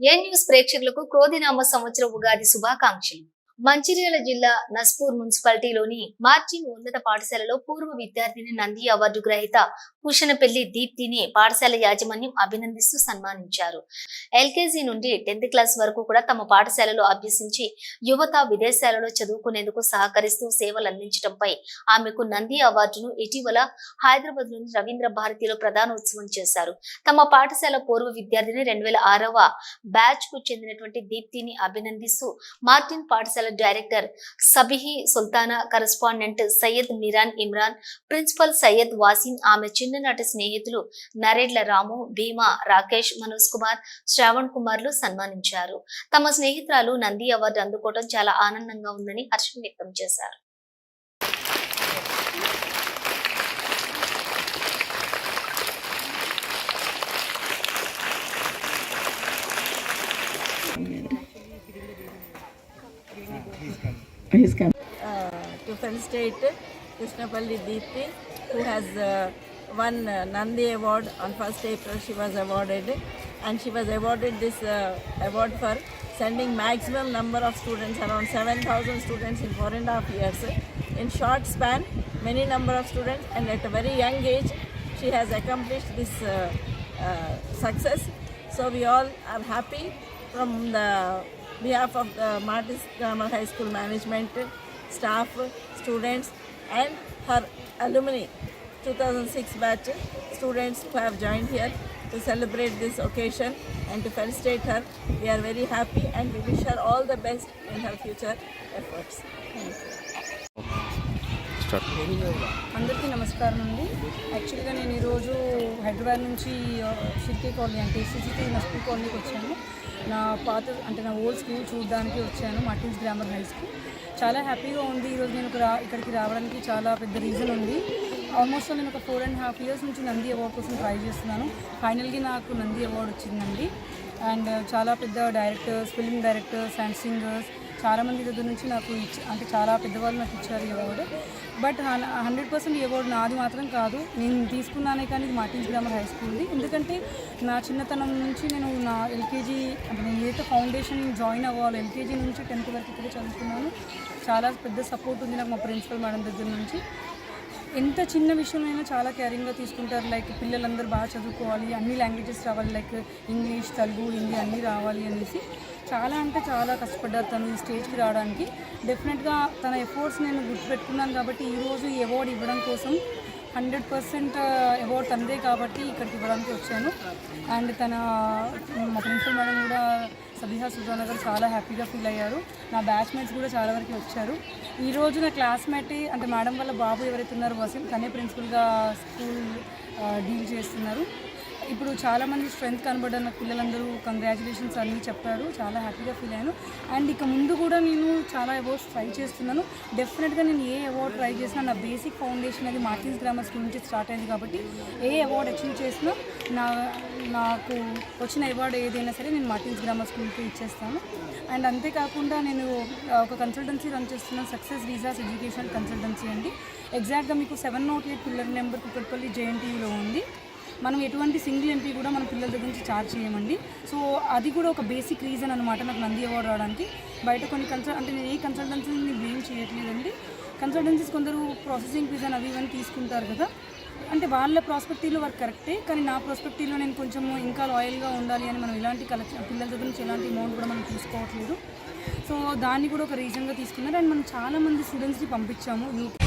ఏ news ప్రేక్షకులకు క్రోధినామ సంవత్సర ఉగాది శుభాకాంక్షలు. మంచిర్యాల జిల్లా నస్పూర్ మున్సిపాలిటీలోని మార్చిన్ ఉన్నత పాఠశాలలో పూర్వ విద్యార్థిని నంది అవార్డు గ్రహీత భూషణపల్లి దీప్తిని పాఠశాల యాజమాన్యం అభినందిస్తూ సన్మానించారు. ఎల్కేజీ నుండి టెన్త్ క్లాస్ వరకు కూడా తమ పాఠశాలలో అభ్యసించి యువత విదేశాలలో చదువుకునేందుకు సహకరిస్తూ సేవలు అందించడంపై ఆమెకు నంది అవార్డును ఇటీవల హైదరాబాద్లోని రవీంద్ర భారతిలో ప్రధానోత్సవం చేశారు. తమ పాఠశాల పూర్వ విద్యార్థిని రెండు వేల ఆరవ బ్యాచ్కు చెందినటువంటి దీప్తిని అభినందిస్తూ మార్టిన్ పాఠశాల director Sabihi Sultana correspondent Syed Miran Imran principal Syed Wasin ఆమె చిన్ననాటి స్నేహితులు నరేడ్ల రాము భీమా రాకేష్ మనోజ్ కుమార్ శ్రావణ్ కుమార్లు సన్మానించారు. తమ స్నేహితురాలు నంది అవార్డు అందుకోవడం చాలా ఆనందంగా ఉందని హర్షం వ్యక్తం చేశారు. He's come. uh, to felicitate Krishnapalli Deepthi, who has uh, won uh, Nandi Award on 1st April. She was awarded, and she was awarded this uh, award for sending maximum number of students, around 7,000 students in four and a half years. In short span, many number of students, and at a very young age, she has accomplished this uh, uh, success. So we all are happy from the behalf of the Martis uh, Grammar High School management, staff, students, and her alumni, 2006 batch students who have joined here to celebrate this occasion and to felicitate her. We are very happy and we wish her all the best in her future efforts. Thank you. అందరికీ నమస్కారం అండి. యాక్చువల్గా నేను ఈరోజు హైదరాబాద్ నుంచి city colony అంటే సిసిటీ నస్పూర్ కాలనీకి వచ్చాను. నా పాత అంటే నా ఓల్డ్ స్కూల్ చూడడానికి వచ్చాను మార్టిన్స్ గ్రామర్ హై స్కూల్. చాలా హ్యాపీగా ఉంది. ఈరోజు నేను రా- ఇక్కడికి రావడానికి చాలా పెద్ద రీజన్ ఉంది. ఆల్మోస్ట్ నేను ఒక ఫోర్ అండ్ హాఫ్ ఇయర్స్ నుంచి నంది అవార్డ్ కోసం ట్రై చేస్తున్నాను. ఫైనల్గా నాకు నంది అవార్డ్ వచ్చిందండి. అండ్ చాలా పెద్ద directors film directors and singers చాలా మంది దగ్గర నుంచి నాకు ఇచ్చి అంటే చాలా పెద్దవాళ్ళు నాకు ఇచ్చారు ఈ అవార్డు బట్ హండ్రెడ్ పర్సెంట్ ఈ అవార్డు నాది మాత్రం కాదు. నేను తీసుకున్నానే కానీ ఇది మార్టిన్స్ గ్రామర్ హై స్కూల్ది ఎందుకంటే నా చిన్నతనం నుంచి నేను నా ఎల్కేజీ అంటే నేను ఏదైతే ఫౌండేషన్ జాయిన్ అవ్వాలి ఎల్కేజీ నుంచి టెన్త్ వరకు ఇక్కడ చదువుకున్నాను. చాలా పెద్ద సపోర్ట్ ఉంది నాకు మా ప్రిన్సిపల్ మేడం దగ్గర నుంచి. ఎంత చిన్న విషయమైనా చాలా కేరింగ్గా తీసుకుంటారు. లైక్ పిల్లలందరూ బాగా చదువుకోవాలి అన్ని లాంగ్వేజెస్ రావాలి. లైక్ ఇంగ్లీష్ తెలుగు హిందీ అన్నీ రావాలి అనేసి. చాలా అంటే చాలా కష్టపడ్డారు తను ఈ స్టేజ్కి రావడానికి. డెఫినెట్గా తన ఎఫర్ట్స్ నేను గుర్తుపెట్టుకున్నాను కాబట్టి ఈరోజు ఈ అవార్డు ఇవ్వడం కోసం హండ్రెడ్ పర్సెంట్ అవార్డ్ తనదే కాబట్టి ఇక్కడికి ఇవ్వడానికి వచ్చాను. అండ్ తన మా ప్రిన్సిపల్ మేడం కూడా సబిహా సుజానా గారు చాలా హ్యాపీగా ఫీల్ అయ్యారు. నా బ్యాచ్మేట్స్ కూడా చాలా వరకు వచ్చారు. ఈరోజు నా క్లాస్మేట్ అంటే మేడం వల్ల బాబు ఎవరైతే ఉన్నారో వసీం తనే ప్రిన్సిపల్గా స్కూల్ డీల్ చేస్తున్నారు. ఇప్పుడు చాలామంది స్ట్రెంత్ కనబడిన పిల్లలందరూ కంగ్రాచులేషన్స్ అన్నీ చెప్పారు. చాలా హ్యాపీగా ఫీల్ అయ్యాను. అండ్ ఇక ముందు కూడా నేను చాలా అవార్డ్స్ ట్రై చేస్తున్నాను. డెఫినెట్గా నేను ఏ అవార్డ్ ట్రై చేసినా నా బేసిక్ ఫౌండేషన్ అది మార్టిన్స్ గ్రామర్ స్కూల్ నుంచి స్టార్ట్ అయింది కాబట్టి ఏ అవార్డ్ అచీవ్ చేసినా నా నాకు వచ్చిన అవార్డు ఏదైనా సరే నేను మార్టిన్స్ గ్రామర్ స్కూల్కి ఇచ్చేస్తాను. అండ్ అంతేకాకుండా నేను ఒక కన్సల్టెన్సీ రన్ చేస్తున్నాను. సక్సెస్ వీసాస్ ఎడ్యుకేషన్ కన్సల్టెన్సీ అండి. ఎగ్జాక్ట్గా మీకు seven not eight pillar number Kukatpally జేఎన్టీయూలో ఉంది. మనం ఎటువంటి సింగిల్ ఎంపీ కూడా మన పిల్లల దగ్గర నుంచి ఛార్జ్ చేయమండి. సో అది కూడా ఒక బేసిక్ రీజన్ అనమాట నాకు నంది అవార్డు రావడానికి. బయట కొన్ని కన్సల్ అంటే నేను ఏ కన్సల్టెన్సీని బ్లేమ్ చేయట్లేదండి. కన్సల్టెన్సీస్ కొందరు ప్రాసెసింగ్ ఫీజ్ అని అవి ఇవన్నీ తీసుకుంటారు కదా. అంటే వాళ్ళ ప్రాస్పెక్టివ్లో వర్క్ కరెక్టే కానీ నా ప్రాస్పెక్టివ్లో నేను కొంచెం ఇంకా లాయల్గా ఉండాలి అని మనం ఇలాంటి కలెక్షన్ పిల్లల దగ్గర నుంచి ఎలాంటి అమౌంట్ కూడా మనం తీసుకోవట్లేదు. సో దాన్ని కూడా ఒక రీజన్గా తీసుకున్నారు. అండ్ మనం చాలామంది స్టూడెంట్స్ని పంపించాము. యూపీ